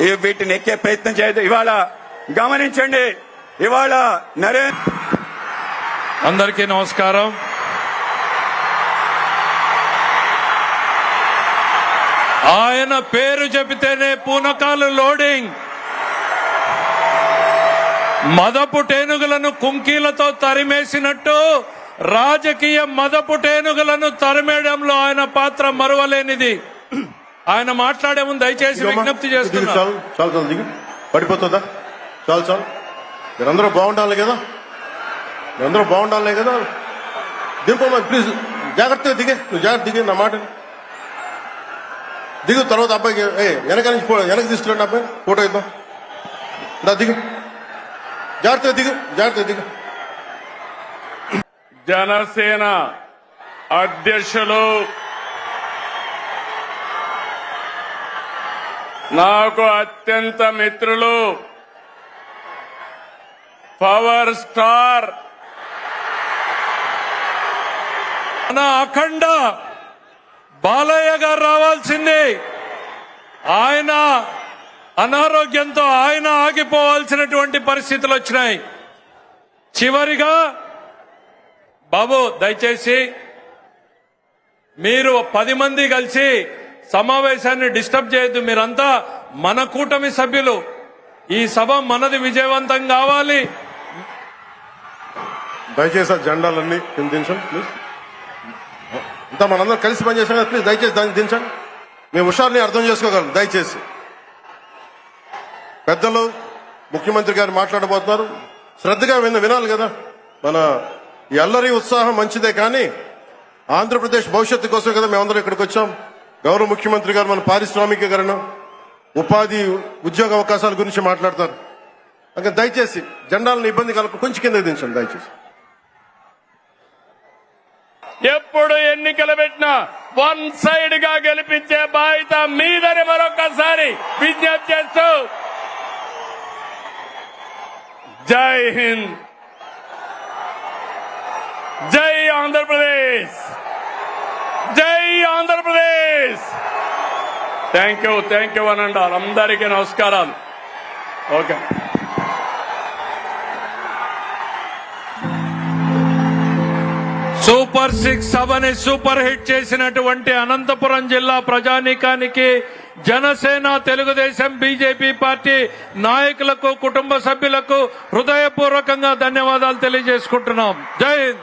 వీటిని ఎక్కే ప్రయత్నం చేయదు. ఇవాళ గమనించండి. ఇవాళ నరేంద్ర అందరికీ నమస్కారం. ఆయన పేరు చెబితేనే పూనకాలు లోడింగ్. మదపు టేనుగులను కుంకీలతో తరిమేసినట్టు రాజకీయ మదపు టేనుగులను తరిమేయడంలో ఆయన పాత్ర మరువలేనిది. ఆయన మాట్లాడే ముందు దయచేసి విజ్ఞప్తి చేస్తున్నా చాలు చాలు చాలు దిగు. పడిపోతుందా? చాలు చాలు. మీరందరూ బాగుండాలి కదా? మీరందరూ బాగుండాలి కదా? దింపమ్మా ప్లీజ్ జాగ్రత్తగా దిగే. నువ్వు జాగ్రత్త దిగే నా మాట. దిగు తర్వాత అబ్బాయికి ఏ వెనక నుంచి ఫో- వెనక తీసుకురండి అబ్బాయి. ఫోటో ఇద్దాం. దా దిగు. జాగ్రత్తగా దిగు జాగ్రత్తగా దిగు. జనసేన అధ్యక్షులు నాకు అత్యంత మిత్రులు పవర్ స్టార్. మన అఖండ బాలయ్య గారు రావాల్సింది. ఆయన అనారోగ్యంతో ఆయన ఆగిపోవాల్సినటువంటి పరిస్థితులు వచ్చినాయి. చివరిగా బాబు దయచేసి మీరు పది మంది కలిసి సమావేశాన్ని డిస్టర్బ్ చేయొద్దు. మీరంతా మన కూటమి సభ్యులు. ఈ సభ మనది విజయవంతం కావాలి. దయచేసి ఆ జెండాలన్నీ కింద దించండి ప్లీజ్ అంతా మనందరం కలిసి పనిచేసాం కదా ప్లీజ్ దయచేసి దాన్ని దించండి. మేము హుషారుని అర్థం చేసుకోగలం దయచేసి. పెద్దలు ముఖ్యమంత్రి గారు మాట్లాడబోతున్నారు. శ్రద్ధగా విన్న వినాలి కదా. మన ఎల్లరి ఉత్సాహం మంచిదే కానీ ఆంధ్రప్రదేశ్ భవిష్యత్తు కోసం కదా మేమందరం ఇక్కడికి వచ్చాం. గౌరవ ముఖ్యమంత్రి గారు మన పారిశ్రామికీకరణ ఉపాధి ఉద్యోగ అవకాశాల గురించి మాట్లాడతారు. అంటే దయచేసి జెండాలను ఇబ్బంది కలగ కొంచెం కింద దించండి దయచేసి. ఎప్పుడు ఎన్నికలు పెట్టినా వన్ సైడ్గా గెలిపించే బాధ్యత మీదని మరొకసారి విజ్ఞప్తి చేస్తూ జై హింద్. జై ఆంధ్రప్రదేశ్. జై Andhra Pradesh. Thank you thank you అనండి అందరికీ నమస్కారాలు. ఓకే సూపర్ సిక్స్ సభని సూపర్ హిట్ చేసినటువంటి అనంతపురం జిల్లా ప్రజానీకానికి జనసేన తెలుగుదేశం బీజేపీ పార్టీ నాయకులకు కుటుంబ సభ్యులకు హృదయపూర్వకంగా ధన్యవాదాలు తెలియజేసుకుంటున్నాం. జై హింద్.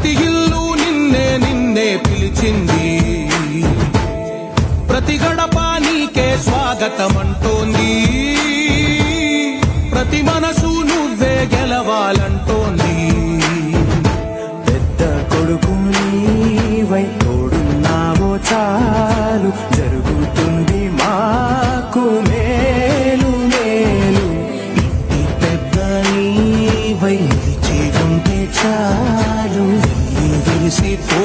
ప్రతి ఇల్లు నిన్నే నిన్నే పిలిచింది. ప్రతి గడప నీకే స్వాగతం అంటోంది ప్రతి మనసు నువ్వే గెలవాలంటోంది. పెద్ద కొడుకు నీవై తోడున్నావో చాలు. జరుగుతుంది మాకు మేలు మేలు. పెద్ద నీవై చాలు విరిసిపో